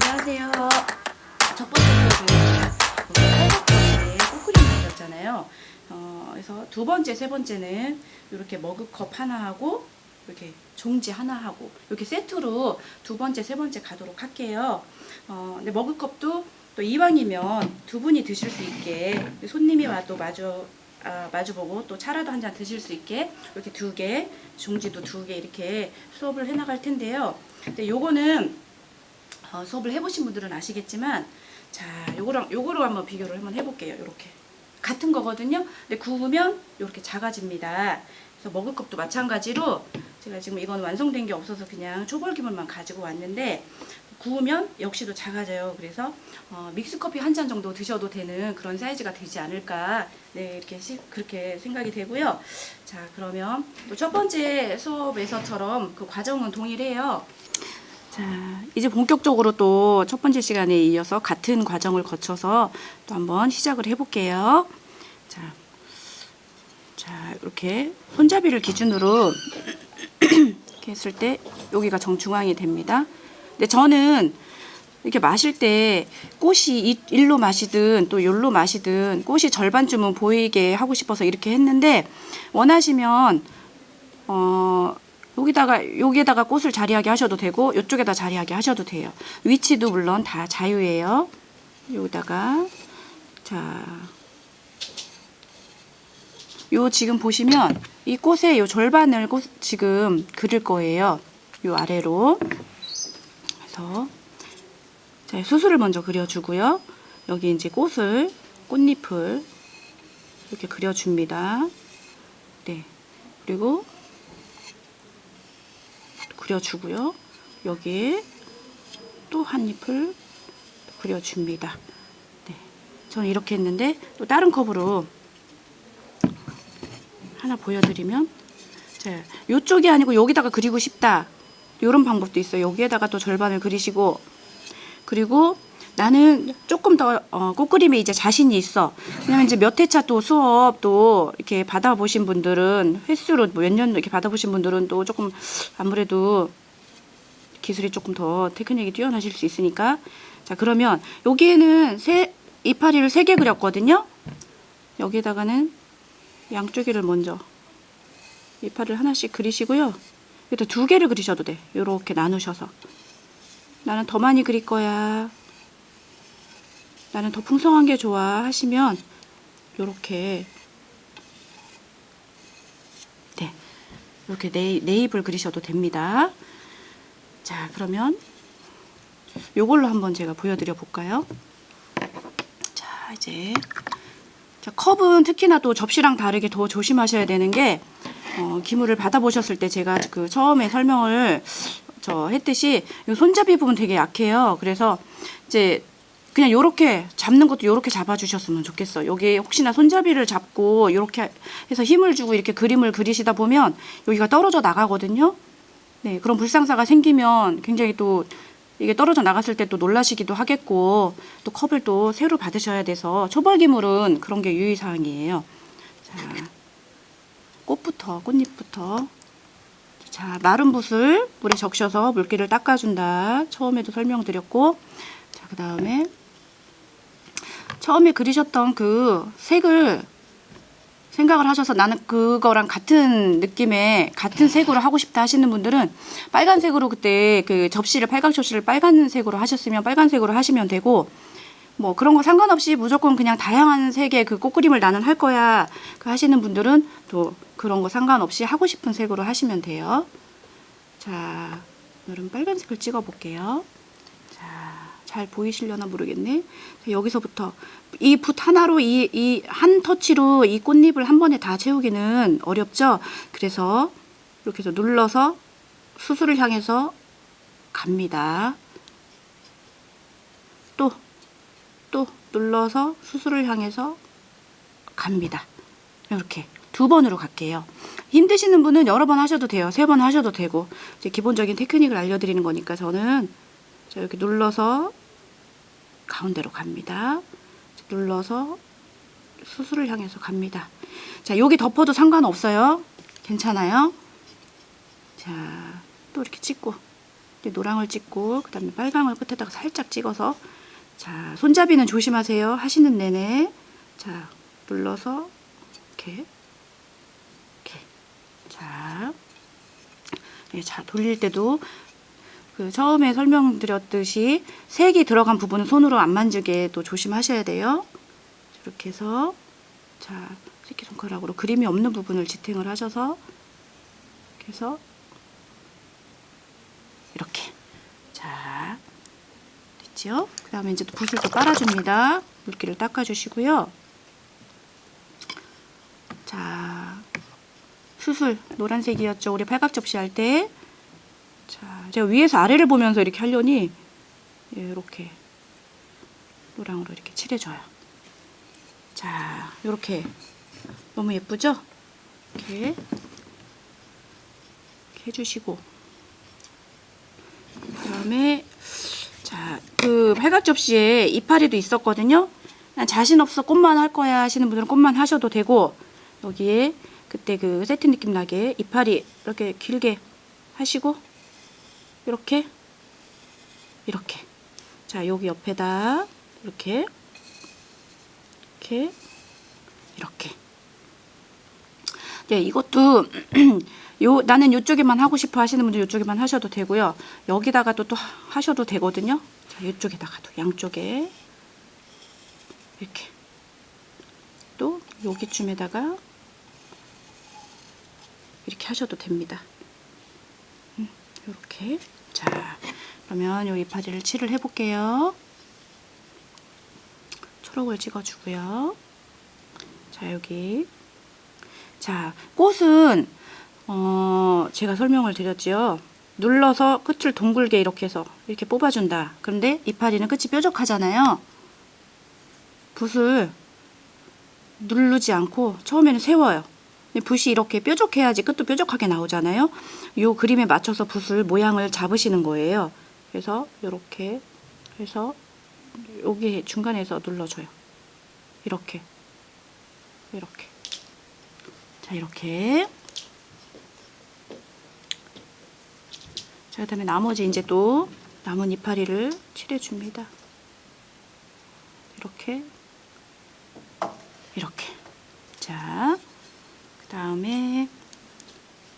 안녕하세요. 첫 번째 수업은 팔각도에 꼬꾸리 만들었잖아요. 어, 그래서 두 번째, 세 번째는 이렇게 머그컵 하나 하고 이렇게 종지 하나 하고 이렇게 세트로 두 번째, 세 번째 가도록 할게요. 어, 근데 머그컵도 또 이왕이면 두 분이 드실 수 있게 손님이 와도 마주 아, 마주보고 또 차라도 한 잔 드실 수 있게 이렇게 두 개, 종지도 두 개 이렇게 수업을 해나갈 텐데요. 근데 요거는 어, 수업을 해보신 분들은 아시겠지만 자 요거랑 요거로 한번 비교를 한번 해볼게요 요렇게. 같은 거거든요. 근데 구우면 요렇게 작아집니다. 그래서 것도 마찬가지로 제가 지금 이건 완성된 게 없어서 그냥 초벌기물만 가지고 왔는데 구우면 역시도 작아져요 그래서 어, 믹스커피 한 잔 정도 드셔도 되는 그런 사이즈가 되지 않을까 네 이렇게 시- 그렇게 생각이 되고요 자 그러면 또 첫 번째 수업에서처럼 그 과정은 동일해요 자, 이제 본격적으로 또 첫 번째 시간에 이어서 같은 과정을 거쳐서 또 한번 시작을 해볼게요. 자, 자 이렇게 손잡이를 기준으로 이렇게 했을 때 여기가 정중앙이 됩니다. 근데 저는 이렇게 마실 때 꽃이 이- 일로 마시든 또 열로 마시든 꽃이 절반쯤은 보이게 하고 싶어서 이렇게 했는데 원하시면 어 여기다가 여기에다가 꽃을 자리하게 하셔도 되고 이쪽에다 자리하게 하셔도 돼요. 위치도 물론 다 자유예요. 여기다가 자. 요 지금 보시면 이 꽃의 요 절반을 꽃 지금 그릴 거예요. 요 아래로. 그래서 자, 수술을 먼저 그려주고요. 여기 이제 꽃을 꽃잎을 이렇게 그려줍니다. 네. 그리고 그려주고요. 여기에 또 한 잎을 그려줍니다. 네. 저는 이렇게 했는데 또 다른 컵으로 하나 보여드리면 자, 요쪽이 아니고 여기다가 그리고 싶다. 이런 방법도 있어요. 여기에다가 또 절반을 그리시고 그리고 나는 조금 더 어, 꽃그림에 이제 자신이 있어. 왜냐면 이제 몇 회차 또 수업 또 이렇게 받아보신 분들은 횟수로 몇 년 이렇게 받아보신 분들은 또 조금 아무래도 기술이 조금 더 테크닉이 뛰어나실 수 있으니까 자 그러면 여기에는 세 이파리를 세 개 그렸거든요. 여기에다가는 양쪽에를 먼저 이파리를 하나씩 그리시고요. 여기다 두 개를 그리셔도 돼. 이렇게 나누셔서 나는 더 많이 그릴 거야. 나는 더 풍성한 게 좋아 하시면 요렇게 네 이렇게 네, 네잎을 그리셔도 됩니다. 자 그러면 요걸로 한번 제가 보여드려 볼까요? 자 이제 자, 컵은 특히나 또 접시랑 다르게 더 조심하셔야 되는 게 어, 기물을 받아보셨을 때 제가 그 처음에 설명을 저 했듯이 요 손잡이 부분 되게 약해요. 그래서 이제 그냥 요렇게 잡는 것도 요렇게 잡아주셨으면 좋겠어. 여기 혹시나 손잡이를 잡고 요렇게 해서 힘을 주고 이렇게 그림을 그리시다 보면 여기가 떨어져 나가거든요. 네, 그런 불상사가 생기면 굉장히 또 이게 떨어져 나갔을 때 또 놀라시기도 하겠고 또 컵을 또 새로 받으셔야 돼서 초벌기물은 그런 게 유의사항이에요. 자, 꽃부터 꽃잎부터 자 마른 붓을 물에 적셔서 물기를 닦아준다. 처음에도 설명드렸고 자 그 다음에 처음에 그리셨던 그 색을 생각을 하셔서 나는 그거랑 같은 느낌의 같은 색으로 하고 싶다 하시는 분들은 빨간색으로 그때 그 접시를 팔각 접시를 빨간색으로 하셨으면 빨간색으로 하시면 되고 뭐 그런 거 상관없이 무조건 그냥 다양한 색의 그 꽃그림을 나는 할 거야 그 하시는 분들은 또 그런 거 상관없이 하고 싶은 색으로 하시면 돼요. 자, 오늘은 빨간색을 찍어 볼게요. 자, 잘 보이시려나 모르겠네. 자, 여기서부터 이 붓 하나로 이 이 한 터치로 이 꽃잎을 한 번에 다 채우기는 어렵죠. 그래서 이렇게 해서 눌러서 수술을 향해서 갑니다. 또 또 눌러서 수술을 향해서 갑니다. 이렇게 두 번으로 갈게요. 힘드시는 분은 여러 번 하셔도 돼요. 세 번 하셔도 되고 이제 기본적인 테크닉을 알려드리는 거니까 저는 자 이렇게 눌러서 가운데로 갑니다. 눌러서 수술을 향해서 갑니다. 자, 여기 덮어도 상관없어요. 괜찮아요. 자, 또 이렇게 찍고, 노랑을 찍고, 그 다음에 빨강을 끝에다가 살짝 찍어서, 자, 손잡이는 조심하세요. 하시는 내내. 자, 눌러서, 이렇게, 이렇게. 자, 네, 자, 돌릴 때도 그 처음에 설명드렸듯이 색이 들어간 부분은 손으로 안 만지게 또 조심하셔야 돼요. 이렇게 해서 자 새끼손가락으로 그림이 없는 부분을 지탱을 하셔서 이렇게 해서 이렇게 자 됐죠? 그 다음에 이제 또 붓을 또 빨아줍니다. 물기를 닦아주시고요. 자 수술 노란색이었죠. 우리 팔각 접시 할 때. 자, 제가 위에서 아래를 보면서 이렇게 하려니 예, 이렇게 노랑으로 이렇게 칠해줘요. 자, 이렇게 너무 예쁘죠? 이렇게 이렇게 해주시고 그 다음에 자, 그 팔각 접시에 이파리도 있었거든요. 자신 없어 꽃만 할 거야 하시는 분들은 꽃만 하셔도 되고 여기에 그때 그 세트 느낌 나게 이파리 이렇게 길게 하시고 이렇게 이렇게 자 여기 옆에다 이렇게 이렇게 이렇게 네 이것도 요 나는 요쪽에만 하고 싶어 하시는 분들 요쪽에만 하셔도 되고요. 여기다가 또, 또 하셔도 되거든요. 자 이쪽에다가도 양쪽에 이렇게 또 여기쯤에다가 이렇게 하셔도 됩니다. 이렇게. 자 그러면 요 이파리를 칠을 해볼게요. 초록을 찍어주고요. 자 여기 자 꽃은 어 제가 설명을 드렸지요 눌러서 끝을 둥글게 이렇게 해서 이렇게 뽑아준다 그런데 이파리는 끝이 뾰족하잖아요 붓을 누르지 않고 처음에는 세워요 붓이 이렇게 뾰족해야지 끝도 뾰족하게 나오잖아요. 이 그림에 맞춰서 붓을 모양을 잡으시는 거예요. 그래서 이렇게 해서 여기 중간에서 눌러줘요. 이렇게 이렇게 자 이렇게 자 그다음에 나머지 이제 또 남은 이파리를 칠해줍니다. 이렇게 이렇게 자 다음에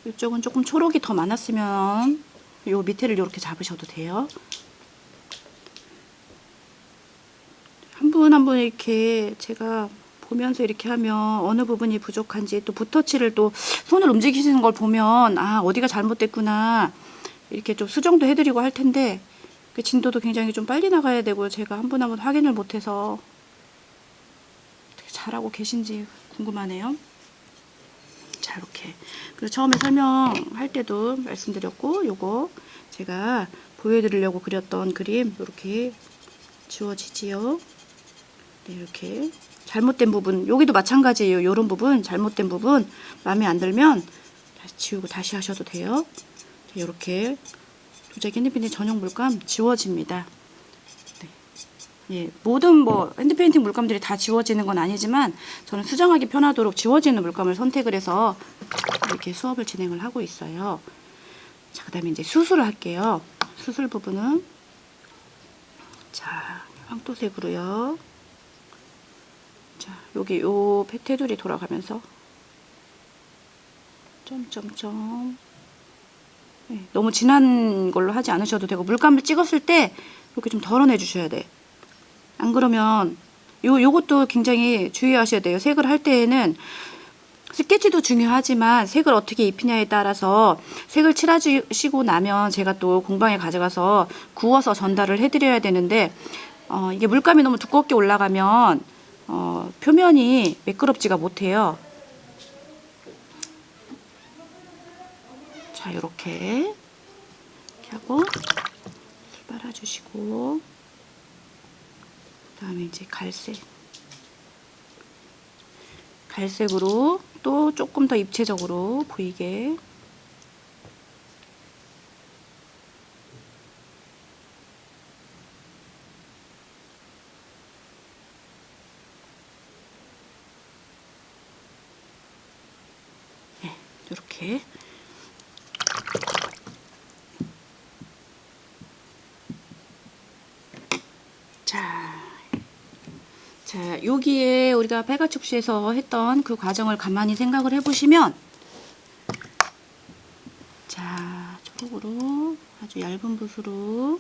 이쪽은 조금 초록이 더 많았으면 요 밑에를 이렇게 잡으셔도 돼요. 한 분 한 분 이렇게 제가 보면서 이렇게 하면 어느 부분이 부족한지 또 붓터치를 또 손을 움직이시는 걸 보면 아 어디가 잘못됐구나. 이렇게 좀 수정도 해드리고 할 텐데 그 진도도 굉장히 좀 빨리 나가야 되고 제가 한 분 한 분 확인을 못해서. 잘하고 계신지 궁금하네요. 자 이렇게. 그리고 처음에 설명할 때도 말씀드렸고 요거 제가 보여드리려고 그렸던 그림 이렇게 지워지지요. 네, 이렇게 잘못된 부분 여기도 마찬가지예요 요런 부분 잘못된 부분 마음에 안 들면 다시 지우고 다시 하셔도 돼요 이렇게 도자기 핸드페인팅 전용 물감 지워집니다 예, 모든 뭐 핸드페인팅 물감들이 다 지워지는 건 아니지만 저는 수정하기 편하도록 지워지는 물감을 선택을 해서 이렇게 수업을 진행을 하고 있어요. 자, 그 다음에 이제 수술을 할게요. 수술 부분은 자, 황토색으로요. 자, 여기 요 테두리 돌아가면서 점점점 네, 너무 진한 걸로 하지 않으셔도 되고 물감을 찍었을 때 이렇게 좀 덜어내 주셔야 돼. 안 그러면 요 요것도 굉장히 주의하셔야 돼요. 색을 할 때에는 스케치도 중요하지만 색을 어떻게 입히냐에 따라서 색을 칠하시고 나면 제가 또 공방에 가져가서 구워서 전달을 해드려야 되는데 어, 이게 물감이 너무 두껍게 올라가면 어, 표면이 매끄럽지가 못해요. 자, 이렇게 이렇게 하고 빨아주시고 그다음에 이제 갈색 갈색으로 또 조금 더 입체적으로 보이게 자, 자 여기에 우리가 빨가축시에서 했던 그 과정을 가만히 생각을 해보시면 자 초록으로 아주 얇은 붓으로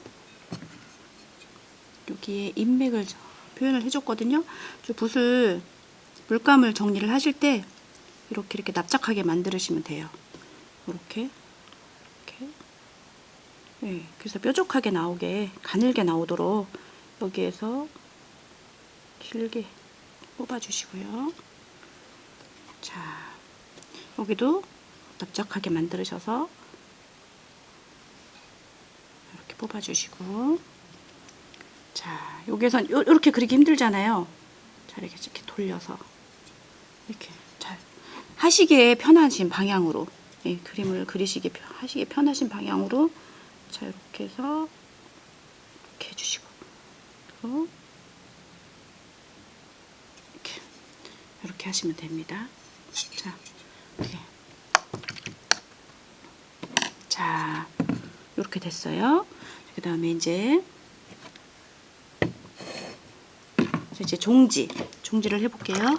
여기에 인맥을 저- 표현을 해줬거든요. 저 붓을 물감을 정리를 하실 때 이렇게 이렇게 납작하게 만들으시면 돼요. 이렇게 이렇게 네, 그래서 뾰족하게 나오게 가늘게 나오도록 여기에서 길게 뽑아주시고요. 자 여기도 납작하게 만들으셔서 이렇게 뽑아주시고 자 여기선 요, 이렇게 그리기 힘들잖아요. 자 이렇게 이렇게 돌려서 이렇게 잘 하시기에 편하신 방향으로 예, 그림을 그리시기 편- 하시기에 편하신 방향으로 자 이렇게 해서 이렇게 해주시고 또 이렇 이렇게 하시면 됩니다. 자 이렇게 자 이렇게 됐어요. 그 다음에 이제 이제 종지 종지를 해볼게요.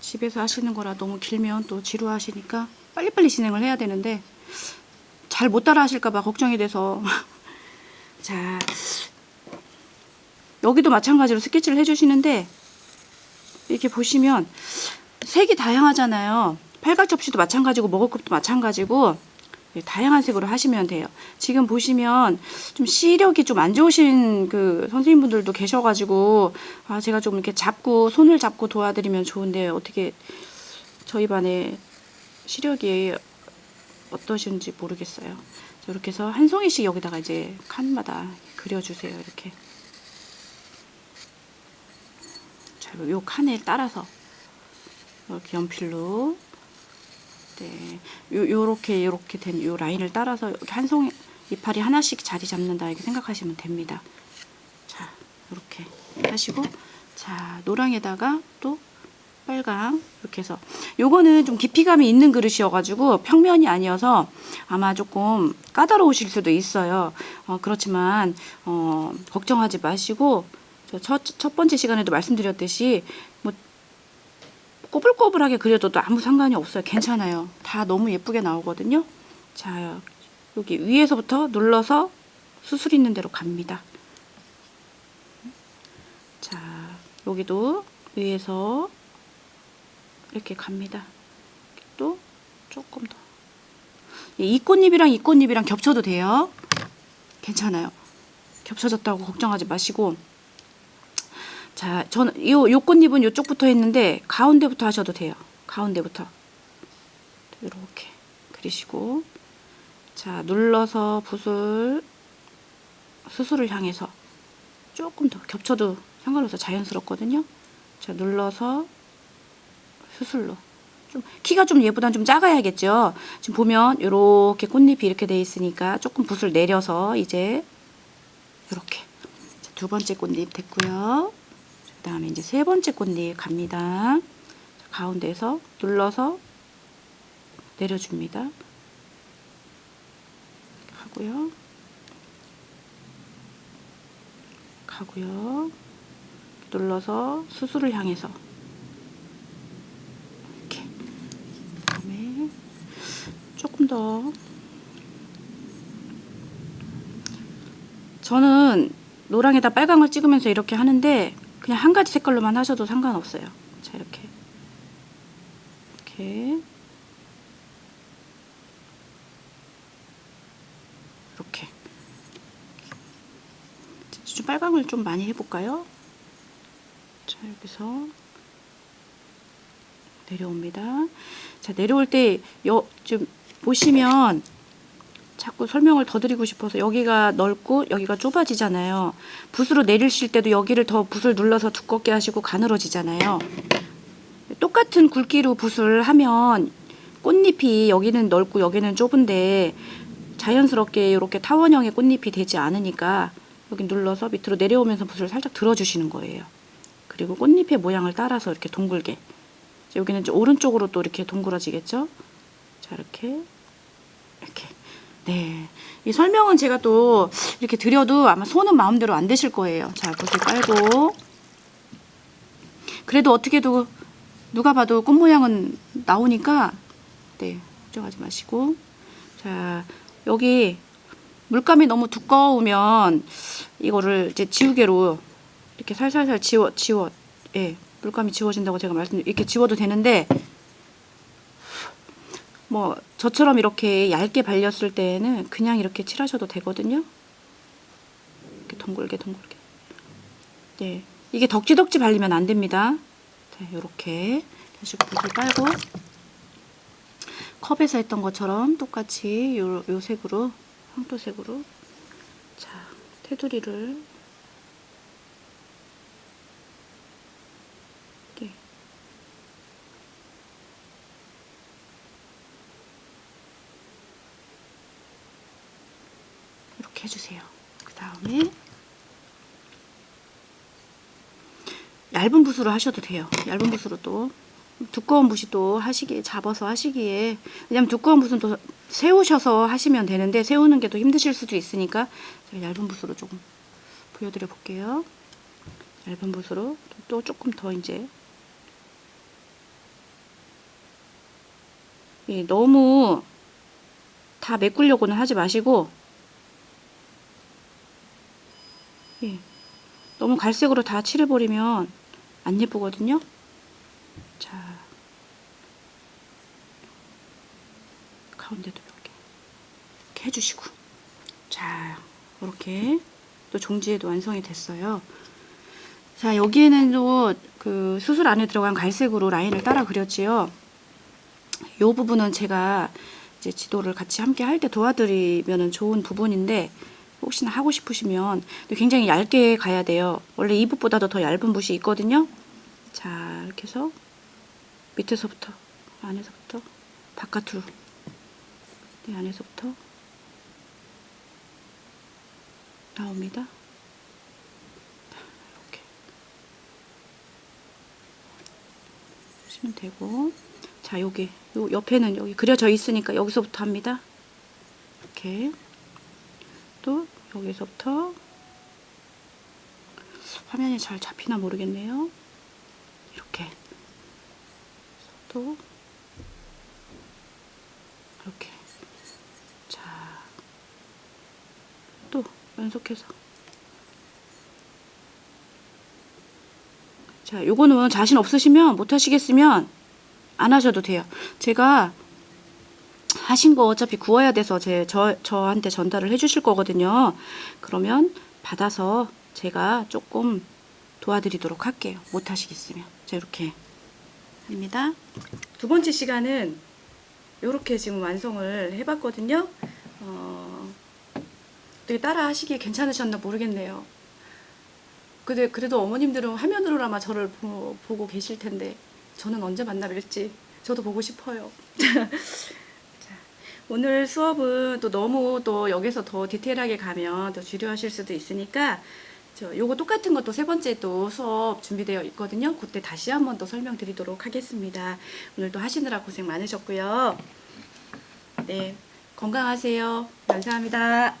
집에서 하시는 거라 너무 길면 또 지루하시니까 빨리빨리 진행을 해야 되는데 잘 못 따라 하실까봐 걱정이 돼서 자 여기도 마찬가지로 스케치를 해주시는데 이렇게 보시면 색이 다양하잖아요. 팔각 접시도 마찬가지고 먹을컵도 마찬가지고 네, 다양한 색으로 하시면 돼요. 지금 보시면 좀 시력이 좀 안 좋으신 그 선생님분들도 계셔가지고 아 제가 좀 이렇게 잡고 손을 잡고 도와드리면 좋은데 어떻게 저희 반에 시력이 어떠신지 모르겠어요. 자, 이렇게 해서 한 송이씩 여기다가 이제 칸마다 그려주세요. 이렇게 자, 요 칸에 따라서 이렇게 연필로 네, 요, 요렇게 요렇게 된 요 라인을 따라서 한 송이 이파리 하나씩 자리 잡는다 이렇게 생각하시면 됩니다. 자, 이렇게 하시고 자 노랑에다가 또 빨강 이렇게 해서 요거는 좀 깊이감이 있는 그릇이어가지고 평면이 아니어서 아마 조금 까다로우실 수도 있어요. 어, 그렇지만 어, 걱정하지 마시고 저 첫, 첫 번째 시간에도 말씀드렸듯이 뭐 꼬불꼬불하게 그려도 아무 상관이 없어요. 괜찮아요. 다 너무 예쁘게 나오거든요. 자, 여기 위에서부터 눌러서 수술 있는 대로 갑니다. 자, 여기도 위에서 이렇게 갑니다. 또 조금 더. 예, 이 꽃잎이랑 이 꽃잎이랑 겹쳐도 돼요. 괜찮아요. 겹쳐졌다고 걱정하지 마시고 자, 저는 요, 요 꽃잎은 요쪽부터 했는데 가운데부터 하셔도 돼요. 가운데부터. 이렇게 그리시고 자, 눌러서 붓을 수술을 향해서 조금 더 겹쳐도 상관없어 자연스럽거든요. 자, 눌러서 수술로 좀 키가 좀 얘보단 좀 작아야겠죠. 지금 보면 이렇게 꽃잎이 이렇게 돼 있으니까 조금 붓을 내려서 이제 이렇게 두 번째 꽃잎 됐고요. 그 다음에 이제 세 번째 꽃잎 갑니다. 자, 가운데에서 눌러서 내려줍니다. 하고요. 가고요. 눌러서 수술을 향해서 이렇게 그다음에 조금 더 저는 노랑에다 빨강을 찍으면서 이렇게 하는데 그냥 한 가지 색깔로만 하셔도 상관없어요. 자 이렇게 이렇게 이렇게 좀 빨강을 좀 많이 해볼까요? 자 여기서 내려옵니다. 자 내려올 때좀 보시면 자꾸 설명을 더 드리고 싶어서 여기가 넓고 여기가 좁아지잖아요. 붓으로 내리실 때도 여기를 더 붓을 눌러서 두껍게 하시고 가늘어지잖아요. 똑같은 굵기로 붓을 하면 꽃잎이 여기는 넓고 여기는 좁은데 자연스럽게 이렇게 타원형의 꽃잎이 되지 않으니까 여기 눌러서 밑으로 내려오면서 붓을 살짝 들어주시는 거예요. 그리고 꽃잎의 모양을 따라서 이렇게 동글게 여기는 이제 오른쪽으로 또 이렇게 동그라지겠죠? 자, 이렇게. 이렇게. 네. 이 설명은 제가 또 이렇게 드려도 아마 손은 마음대로 안 되실 거예요. 자, 붓을 깔고. 그래도 어떻게도 누가 봐도 꽃 모양은 나오니까, 네. 걱정하지 마시고. 자, 여기 물감이 너무 두꺼우면 이거를 이제 지우개로 이렇게 살살살 지워, 지워, 예. 물감이 지워진다고 제가 말씀, 이렇게 지워도 되는데, 뭐 저처럼 이렇게 얇게 발렸을 때에는 그냥 이렇게 칠하셔도 되거든요. 이렇게 덩굴게 덩굴게. 네, 이게 덕지덕지 발리면 안 됩니다. 자, 이렇게 하시고 붓을 빨고 컵에서 했던 것처럼 똑같이 요, 요 색으로 황토색으로 자 테두리를 이렇게 해주세요. 그 다음에 얇은 붓으로 하셔도 돼요. 얇은 붓으로 또 두꺼운 붓이 또 하시기에 잡아서 하시기에 왜냐면 두꺼운 붓은 또 세우셔서 하시면 되는데 세우는 게더 힘드실 수도 있으니까 제가 얇은 붓으로 조금 보여드려 볼게요. 얇은 붓으로 또 조금 더 이제 예, 너무 다 메꾸려고는 하지 마시고 예, 너무 갈색으로 다 칠해버리면 안 예쁘거든요. 자, 가운데도 이렇게, 이렇게 해주시고, 자, 이렇게 또 종지에도 완성이 됐어요. 자, 여기에는 또 그 수술 안에 들어간 갈색으로 라인을 따라 그렸지요. 이 부분은 제가 이제 지도를 같이 함께 할 때 도와드리면 좋은 부분인데 혹시나 하고 싶으시면 굉장히 얇게 가야 돼요. 원래 이 붓보다도 더 얇은 붓이 있거든요. 자, 이렇게 해서 밑에서부터 안에서부터 바깥으로 네, 안에서부터 나옵니다. 이렇게 하시면 되고 자, 여기 요 옆에는 여기 그려져 있으니까 여기서부터 합니다. 이렇게 또 여기서부터 화면이 잘 잡히나 모르겠네요. 이렇게 또 이렇게 자또 연속해서 자 요거는 자신 없으시면 못 하시겠으면 안 하셔도 돼요. 제가 하신 거 어차피 구워야 돼서 제 저 저한테 전달을 해주실 거거든요. 그러면 받아서 제가 조금 도와드리도록 할게요. 못 하시겠으면 자 이렇게 합니다. 두 번째 시간은 이렇게 지금 완성을 해봤거든요. 어, 어떻게 따라 하시기 괜찮으셨나 모르겠네요. 근데 그래도 어머님들은 화면으로나마 저를 보, 보고 계실 텐데 저는 언제 만나 뵐지 저도 보고 싶어요. 오늘 수업은 또 너무 또 여기서 더 디테일하게 가면 더 지루하실 수도 있으니까 저 요거 똑같은 것도 세 번째 또 수업 준비되어 있거든요. 그때 다시 한번 또 설명드리도록 하겠습니다. 오늘도 하시느라 고생 많으셨고요. 네, 건강하세요. 감사합니다.